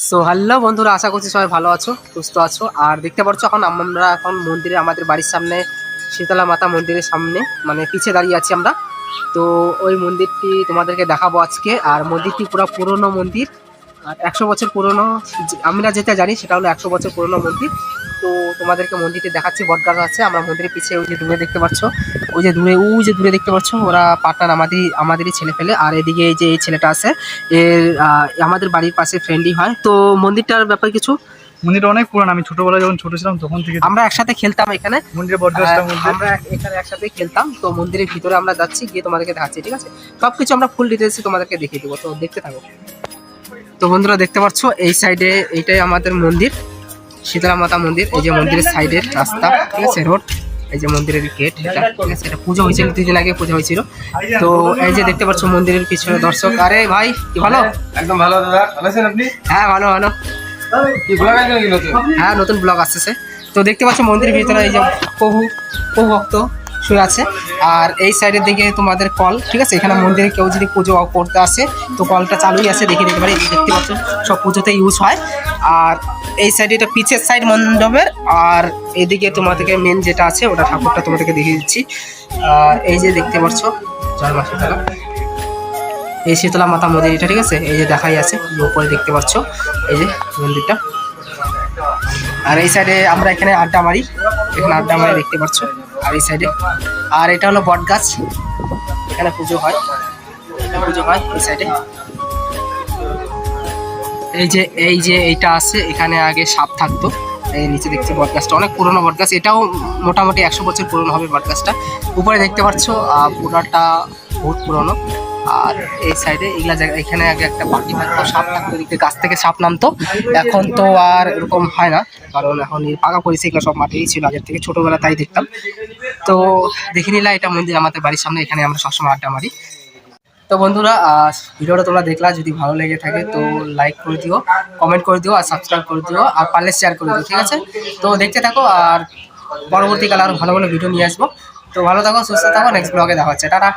So hello বন্ধুরা, আশা করছি সবাই ভালো আছো, সুস্থ আছো। আর দেখতে পাচ্ছ, এখন আমরা এখন মন্দিরে, আমাদের বাড়ির সামনে, শীতলা মাতা মন্দিরের সামনে মানে পিছিয়ে দাঁড়িয়ে আছি আমরা। তো, ওই মন্দিরটি তোমাদেরকে দেখাবো আজকে। আর মন্দিরটি পুরো পুরনো মন্দির। আর একশো বছর পুরনো আমরা যেটা জানি সেটা হলো একশো বছর পুরনো মন্দির। তো তোমাদেরকে মন্দিরটি দেখাচ্ছি বটগাছ আছে আমরা মন্দিরের পিছে ওই যে দূরে দেখতে পাচ্ছ। ওই যে দূরে ওই যে দূরে দেখতে পাচ্ছ ওরা পার্টনার আমাদের আমাদেরই ছেলে ফেলে। আর এদিকে এই যে এই ছেলেটা আছে এর আমাদের বাড়ির পাশে ফ্রেন্ডই হয়। তো মন্দিরটার ব্যাপারে কিছু? মন্দিরটা অনেক পুরানো। আমি ছোটবেলায় যখন ছোট ছিলাম তখন থেকে আমরা একসাথে খেলতাম এখানে। মন্দিরে বটগাছটার মধ্যে। আমরা এখানে একসাথে খেলতাম। তো মন্দিরের ভিতরে আমরা যাচ্ছি গিয়ে তোমাদেরকে দেখাচ্ছি ঠিক আছে? সবকিছু আমরা ফুল ডিটেলস তোমাদেরকে দেখিয়ে দেবো। তো দেখতে থাকো। তো বন্ধুরা দেখতে পাচ্ছ এই সাইডে এইটাই আমাদের মন্দির শীতলা মাতা মন্দির এই যে মন্দিরের সাইডের রাস্তা ঠিক আছে রোড এই যে মন্দিরের গেট এটা ঠিক আছে এটা পুজো হয়েছিল দুদিন আগে পুজো হয়েছিল। তো এই যে দেখতে পাচ্ছ মন্দিরের পিছনে দর্শক আরে ভাই কি ভালো? একদম ভালো দাদা ভালো আছেন আপনি? হ্যাঁ ভালো ভালো। হ্যাঁ নতুন ব্লগ আসতেছে। তো দেখতে পাচ্ছ মন্দিরের ভিতরে এই যে প্রভু প্রভু ভক্ত শুয়ে আছে। আর এই সাইডের দিকে তোমাদের কল, ঠিক আছে? এখানে মন্দিরে কেউ যদি পুজো করতে আসে, তো কলটা চালুই আছে দেখে দিতে পারে। দেখতে পাচ্ছ, সব পুজোতে ইউজ হয়। আর এই সাইডে এটা পিছের সাইড মণ্ডপের, আর এদিকে তোমাদেরকে মেন যেটা আছে, ওটা ঠাকুরটা তোমাদেরকে দেখিয়ে দিচ্ছি। আর এই যে দেখতে পাচ্ছ জয় এই শীতলা মাতা মন্দির এটা ঠিক আছে? এই যে দেখাই আছে, উপরে দেখতে পাচ্ছ, এই যে মন্দিরটা। আর এই সাইডে আমরা এখানে আড্ডা মারি। এখানে আড্ডা মারি, দেখতে পাচ্ছ। আর এই সাইডে আর এটা হলো বট গাছ। এখানে পুজো হয়। পুজো হয় এই সাইডে এই যে এই যে এইটা আছে, এখানে আগে সাপ থাকতো। এই নিচে দেখছি বট গাছটা। অনেক পুরনো বট গাছ। এটাও মোটামুটি একশো বছর পুরনো হবে বট গাছটা। উপরে দেখতে পাচ্ছ পুরাটা বহুত পুরনো। আর এই সাইডে এগুলা জায়গা, এখানে আগে একটা পাখি থাকতো সাপ থাকতো, এদিকে গাছ থেকে সাপ নামতো। এখন তো আর এরকম হয় না, কারণ এখন পাকা পরিচয় এগুলো সব মাটিই ছিল, আগের থেকে ছোটবেলা তাই দেখতাম। তো দেখে নিলা এটা মন্দির আমাদের বাড়ির সামনে, এখানে আমরা সবসময় আড্ডা মারি। তো বন্ধুরা ভিডিওটা তোমরা দেখলা, যদি ভালো লেগে থাকে তো লাইক করে দিও কমেন্ট করে দিও আর সাবস্ক্রাইব করে দিও, আর পারলে শেয়ার করে দিও, ঠিক আছে? তো দেখতে থাকো আর পরবর্তীকালে আরও ভালো ভালো ভিডিও নিয়ে আসব। তো ভালো থাকো, সুস্থ থাকো নেক্সট ব্লগে দেখা হচ্ছে, টাটা।